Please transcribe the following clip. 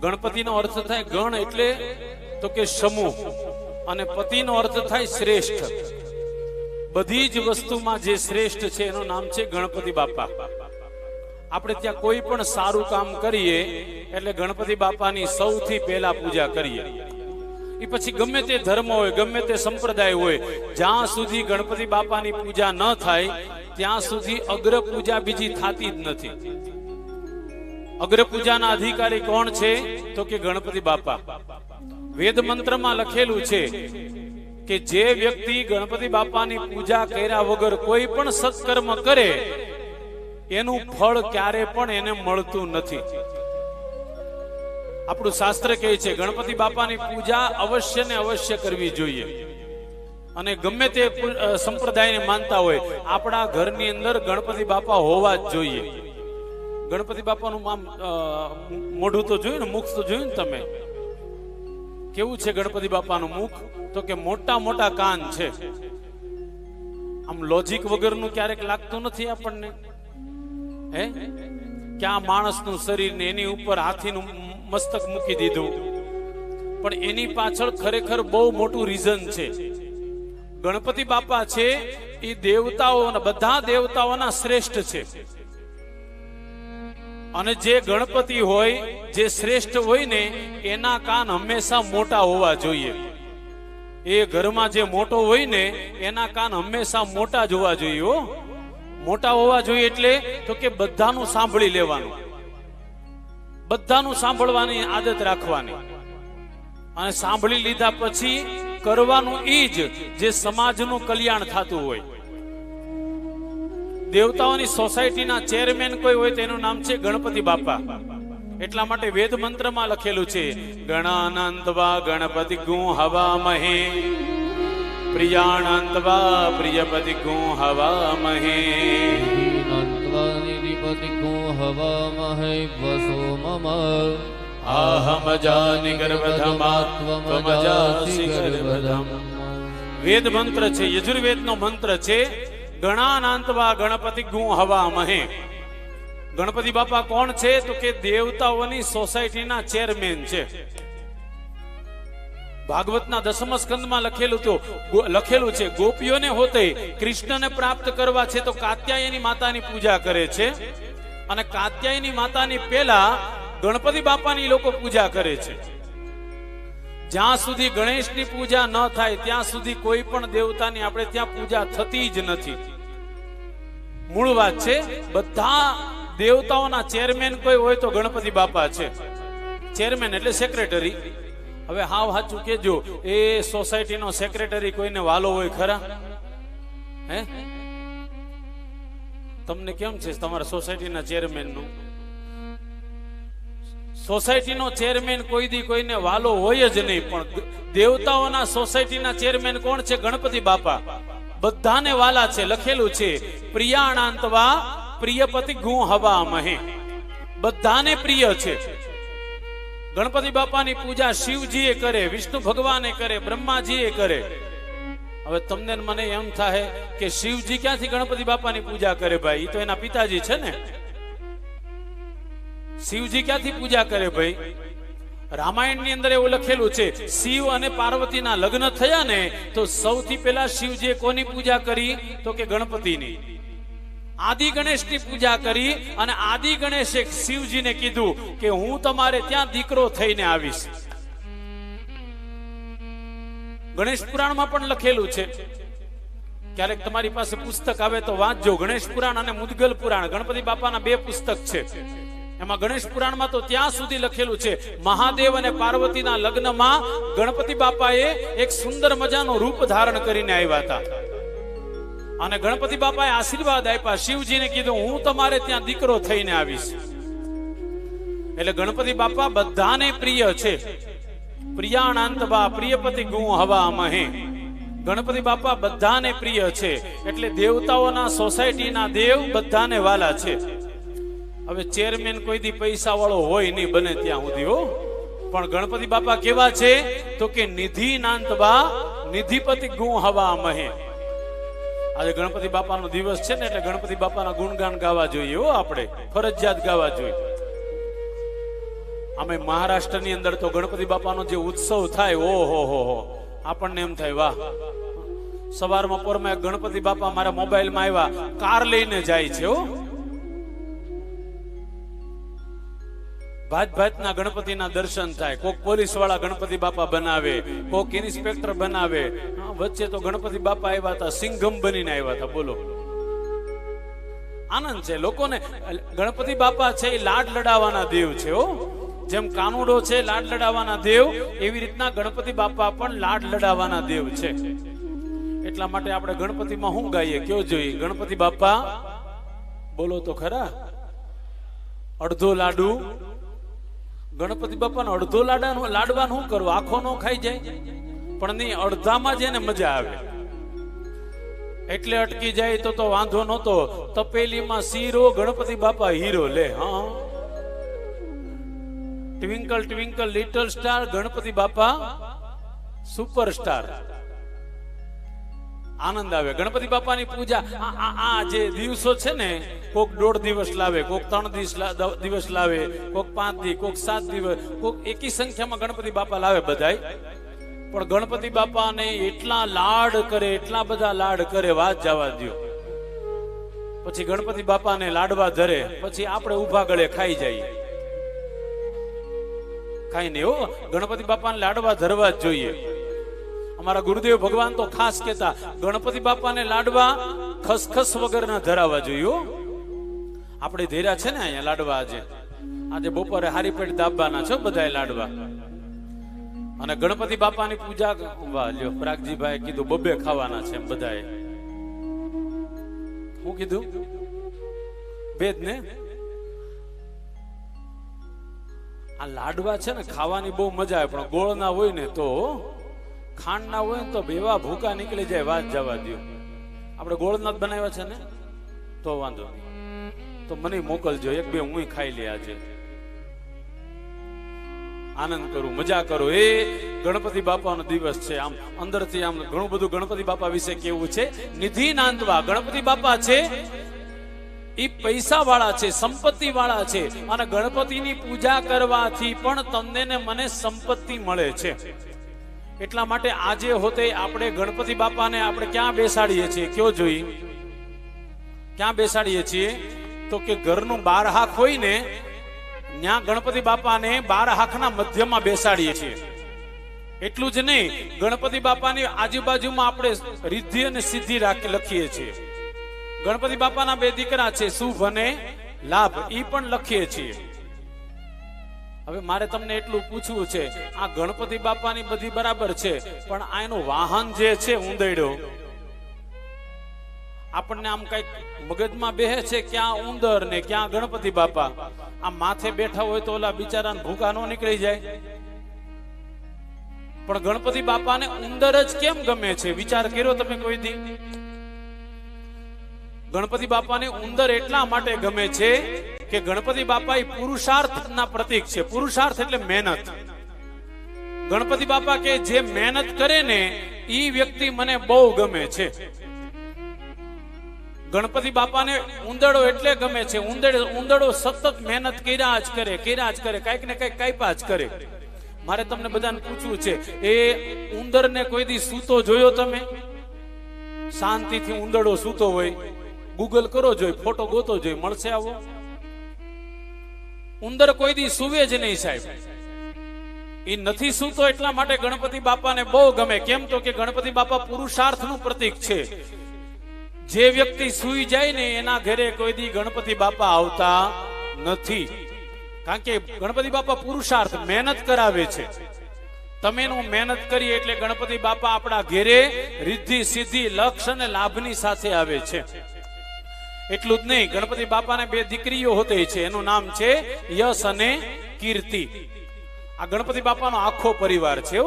ગણપતિનો અર્થ થાય ગણ એટલે તો કે સમૂહ. અને પતિનો અર્થ થાય શ્રેષ્ઠ. બધી જ વસ્તુમાં જે શ્રેષ્ઠ છે એનું નામ છે ગણપતિ બાપા. આપણે ત્યાં કોઈ પણ સારું કામ કરીએ એટલે ગણપતિ બાપાની સૌથી પહેલા પૂજા કરીએ. એ પછી ગમે તે ધર્મ હોય, ગમે તે સંપ્રદાય હોય, જ્યાં સુધી ગણપતિ બાપાની પૂજા ન થાય, ત્યાં સુધી અગ્ર પૂજા બીજી થતી જ નથી. અગ્ર પૂજાના અધિકારી કોણ છે? તો કે ગણપતિ બાપા. વેદ મંત્રમાં લખેલું છે કે જે વ્યક્તિ ગણપતિ બાપાની પૂજા કર્યા વગર કોઈ પણ સત્કર્મ કરે, એનું ફળ ક્યારે પણ એને મળતું નથી. આપણું શાસ્ત્ર કહે છે ગણપતિ બાપાની પૂજા અવશ્ય ને અવશ્ય કરવી જોઈએ. અને ગમે તે સંપ્રદાયને માનતા હોય, આપણા ઘરની અંદર ગણપતિ બાપા હોવા જ જોઈએ. ગણપતિ બાપાનું આમ મોઢું તો જોયું ને, મુખ તો જોયું ને તમે? કેવું છે ગણપતિ બાપાનું મુખ? તો કે મોટા મોટા કાન છે. આમ લોજિક વગરનું ક્યારેક લાગતું નથી આપણને? હે? કે આ માણસનું શરીર ને એની ઉપર હાથીનું મસ્તક મૂકી દીધું. પણ એની પાછળ ખરેખર બહુ મોટું રીઝન છે. ગણપતિ બાપા છે, એ દેવતાઓ બધા દેવતાઓના શ્રેષ્ઠ છે. અને જે ગણપતિ હોય, જે શ્રેષ્ઠ હોય ને, એના કાન હંમેશા મોટા હોવા જોઈએ. એ ઘરમાં જે મોટો હોય ને, એના કાન હંમેશા મોટા જ હોવા જોઈએ હો. મોટા હોવા જોઈએ એટલે તો કે બધાનું સાંભળી લેવાનું. બધાનું સાંભળવાની આદત રાખવાની. અને સાંભળી લીધા પછી કરવાનું ઈ જ જે સમાજનું કલ્યાણ થતું હોય. દેવતાઓની સોસાયટીના ચેરમેન કોઈ હોય તેનું નામ છે ગણપતિ બાપા. એટલા માટે વેદ મંત્રમાં લખેલું છે ગણાનંદવા ગણપતિ ગું હવા મહે પ્રિયાણંદવા પ્રિયપતિ ગું હવા મહે. હવા મહે વસો મમ. આહમ જાનિ ગર્ભધમાત્વમ વેદ મંત્ર છે યજુર્વેદ નો મંત્ર છે ગણાનાંતવા ગણપતિ ગું હવા મહે. ગણપતિ બાપા કોણ છે? તો કે દેવતાઓની સોસાયટીના ચેરમેન છે. ભાગવતના દસમ સ્કંદમાં લખેલું તો લખેલું છે, ગોપીઓને હોતે કૃષ્ણને પ્રાપ્ત કરવા છે તો કાત્યાયની માતાની પૂજા કરે છે. અને કાત્યાયની માતાની પહેલા ગણપતિ બાપાની લોકો પૂજા કરે છે. જ્યાં સુધી ગણેશની પૂજા ન થાય, ત્યાં સુધી કોઈ પણ દેવતાની આપણે ત્યાં પૂજા થતી જ નથી. મૂળ વાત છે, બધા દેવતાઓના ચેરમેન કોઈ હોય તો ગણપતિ બાપા છે. ચેરમેન એટલે સેક્રેટરી. હવે હાવ સાચું કેજો એ સોસાયટીનો સેક્રેટરી કોઈને વાલો હોય ખરા? હે? તમને કેમ છે તમારા સોસાયટીના ચેરમેનનું સોસાયટીનો ચેરમેન કોઈ દી કોઈને વાલો હોય જ નહીં, પણ દેવતાઓના સોસાયટીના ચેરમેન કોણ છે? ગણપતિ બાપા. બધાને વાલા છે, લખેલું છે, પ્રિયાણાંતવા પ્રિયપતિ ગું હવા મહે. બધાને પ્રિય છે. ગણપતિ બાપાની પૂજા શિવજીએ કરે, વિષ્ણુ ભગવાને કરે, બ્રહ્માજીએ કરે. હવે તમને મને એમ થાય કે શિવજી ક્યાંથી ગણપતિ બાપાની પૂજા કરે ભાઈ? એ તો એના પિતાજી છે ને? શિવજી ક્યાંથી પૂજા કરે ભાઈ? રામાયણની અંદર એવું લખેલું છે, શિવ અને પાર્વતીના લગ્ન થયા ને, તો સૌથી પહેલા શિવજીએ કોની પૂજા કરી? તો કે ગણપતિની. આદિ ગણેશની પૂજા કરી અને આદિ ગણેશે શિવજીને કીધું કે હું તમારે ત્યાં દીકરો થઈને આવીશ. ગણેશ પુરાણમાં પણ લખેલું છે. ક્યારેક તમારી પાસે પુસ્તક આવે તો વાંચજો. ગણેશ પુરાણ અને મુદગલ પુરાણ. ગણપતિ બાપાના બે પુસ્તક છે. એમાં ગણેશ પુરાણમાં તો ત્યાં સુધી લખેલું છે, મહાદેવ અને પાર્વતીના લગ્નમાં ગણપતિ બાપાએ એક સુંદર મજાનું રૂપ ધારણ કરીને આવ્યા હતા. અને ગણપતિ બાપાએ આશીર્વાદ આપ્યા, શિવજીને કીધું, હું તમારે ત્યાં દીકરો થઈને આવીશ. એટલે ગણપતિ બાપા બધાને પ્રિય છે. પ્રિયાણાંતબા પ્રિયપતિ ગું હવા મહે. ગણપતિ બાપા બધાને પ્રિય છે. એટલે દેવતાઓના સોસાયટીના દેવ બધાને વાલા છે. હવે ચેરમેન કોઈ દી પૈસા વાળો હોય નહીં, બને ત્યાં સુધી, હો. પણ ગણપતિ બાપા કેવા છે? તો કે નિધિ નાંતબા, નિધિપતિ ગું હવા મહે. આજે ગણપતિ બાપાનો દિવસ છે ને, એટલે ગણપતિ બાપાના ગુણગાન ગાવા જોઈએ, હો આપણે. ફરજિયાત ગાવા જોઈએ. અમે મહારાષ્ટ્રની અંદર તો ગણપતિ બાપાનો જે ઉત્સવ થાય ઓહો હો હો. આપણને એમ થાય, વાહ. સવારમાં પોરમાં ગણપતિ બાપા મારા મોબાઈલમાં આવ્યા, કાર લઈને જાય છે, હો. ભાત ભાતના ગણપતિના દર્શન થાય. કોક પોલીસવાળા ગણપતિ બાપા બનાવે, કોક ઇન્સ્પેક્ટર બનાવે. વચ્ચે તો ગણપતિ બાપા આવ્યા હતા, સિંઘમ બનીને આવ્યા હતા. બોલો. આનંદ છે. લોકોને, ગણપતિ બાપા છે એ લાડ લડાવવાના દેવ છે, હો. જેમ કાનુડો છે, લાડ લડાવવાના દેવ, એવી રીતના ગણપતિ બાપા પણ લાડ લડાવવાના દેવ છે. એટલા માટે આપણે ગણપતિમાં શું ગાઈએ? કયો જોઈએ? ગણપતિ બાપા? બોલો તો ખરા. અડધો લાડુ ગણપતિ બાપાનો અડધો લાડવાનું લાડવાનું કરવું આખો નો ખાઈ જાય? પણ નહીં, અડધામાં જ એને મજા આવે. એટલે અટકી જાય તો તો વાંધો નહોતો. તપેલીમાં શીરો, ગણપતિ બાપા હીરો લે, હા. Twinkle twinkle little star Ganpati Bappa superstar આનંદ આવે. ગણપતિ બાપાની પૂજા, આ- જે દિવસો છે ને, કોક દોઢ દિવસ લાવે, કોક ત્રણ દિવસ દિવસ લાવે, કોક પાંચ દિવસ કોક સાત દિવસ, કોક એકી સંખ્યામાં ગણપતિ બાપા લાવે બધાય. પણ ગણપતિ બાપાને એટલા લાડ કરે, એટલા બધા લાડ કરે, વાત જવા દ્યો. પછી ગણપતિ બાપાને લાડવા ધરે, પછી આપણે ઊભા ગળે ખાઈ જઈએ. ખાઈ નહીં હો ગણપતિ બાપાને લાડવા ધરવા જ જોઈએ. અમારા ગુરુદેવ ભગવાન તો ખાસ કહેતા, ગણપતિ બાપાને લાડવા ખસખસ વગરના ધરાવવા જોઈએ. આપણે ધેર્યા છે ને અહીંયા લાડવા આજે. આજે બપોરે હારી પેટ દાબવાના છો બધાય લાડવા. અને ગણપતિ બાપાની પૂજા લ્યો પ્રાગજીભાઈ કીધું બબે ખાવાના છે બધાએ. હું કીધું? ભેદ ને? આ લાડવા છે ને, ખાવાની બહુ મજા આવે, પણ ગોળ ના હોય ને તો ખાંડ ના હોય તો બેવા ભૂકા નીકળી જાય, વાત જવા દો આપણે ગોળનાથ બનાવ્યા છે ને, તો વાંધો નહીં. તો મને મોકલજો, એક બે હું ખાઈ લે આજે. આનંદ કરું, મજા કરો. એ ગણપતિ બાપાનો દિવસ છે. આમ અંદરથી આમ ઘણું બધું ગણપતિ બાપા વિશે કેવું છે? નિધિ નાંદવા. ગણપતિ બાપા છે એ પૈસા વાળા છે સંપત્તિ વાળા છે. અને ગણપતિની પૂજા કરવાથી પણ તમને ને મને સંપત્તિ મળે છે. એટલા માટે આજે હોતે આપણે ગણપતિ બાપાને આપણે ક્યાં બેસાડીએ છીએ? કયો જોઈ? ક્યાં બેસાડીએ છીએ? તો કે ઘરનું બાર હાથ હોય ને ત્યાં ગણપતિ બાપાને બાર હાથના મધ્યમાં બેસાડીએ છીએ. એટલું જ નહીં, ગણપતિ બાપાની આજુબાજુમાં આપણે રિદ્ધિ અને સિદ્ધિ રાખી લખીએ છીએ. ગણપતિ બાપાના બે દીકરા છે, શુભ અને લાભ એ પણ લખીએ છીએ. હવે મારે તમને એટલું પૂછવું છે, આ ગણપતિ બાપાની બધી બરાબર છે, પણ આ એનું વાહન જે છે ઉંદરડો આપણને આમ કંઈક મગજમાં બેહે છે, ક્યાં ઉંદર ને ક્યાં ગણપતિ બાપા? આ માથે બેઠા હોય તો ઓલા બિચારાને ભૂકા નો નીકળી જાય. પણ ગણપતિ બાપાને ઉંદર જ કેમ ગમે છે? વિચાર કર્યો તમે કોઈ દી? ગણપતિ બાપાને ઉંદર એટલા માટે ગમે છે કે ગણપતિ બાપા એ પુરુષાર્થના પ્રતીક છે. પુરુષાર્થ એટલે મહેનત. ગણપતિ બાપા કે જે મહેનત કરે ને એ વ્યક્તિ મને બહુ ગમે છે. ગણપતિ બાપાને ઉંદડો એટલે ગમે છે. ઉંદડો ઉંદડો સતત મહેનત કર્યા જ કરે, કર્યા જ કરે, કંઈક ને કંઈક કાપ્યા જ કરે. મારે તમને બધાને પૂછવું છે, એ ઉંદરને કોઈ દી સૂતો જોયો તમે? શાંતિથી ઉંદરડો સૂતો હોય. ગૂગલ કરો જોઈ, ફોટો ગોતો જોઈ, મળશે આવો? ઉંદર કોઈ દી સુવે જ નહીં સાહેબ. એ નથી સૂતો એટલા માટે ગણપતિ બાપાને બહુ ગમે. કેમ તો કે ગણપતિ બાપા પુરુષાર્થનું પ્રતીક છે. જે વ્યક્તિ સૂઈ જાય ને એના ઘરે કોઈ દી ગણપતિ બાપા આવતા નથી. કારણ કે ગણપતિ બાપા પુરુષાર્થ મહેનત કરાવે છે. તમે એનું મહેનત કરી એટલે ગણપતિ બાપા આપણા ઘેરે રિદ્ધિ સિદ્ધિ, લક્ષ અને લાભની સાથે આવે છે. એટલું જ નહીં. ગણપતિ બાપાને બે દીકરીઓ હોતે છે. એનું નામ છે યશ અને કીર્તિ. આ ગણપતિ બાપાનો આખો પરિવાર છે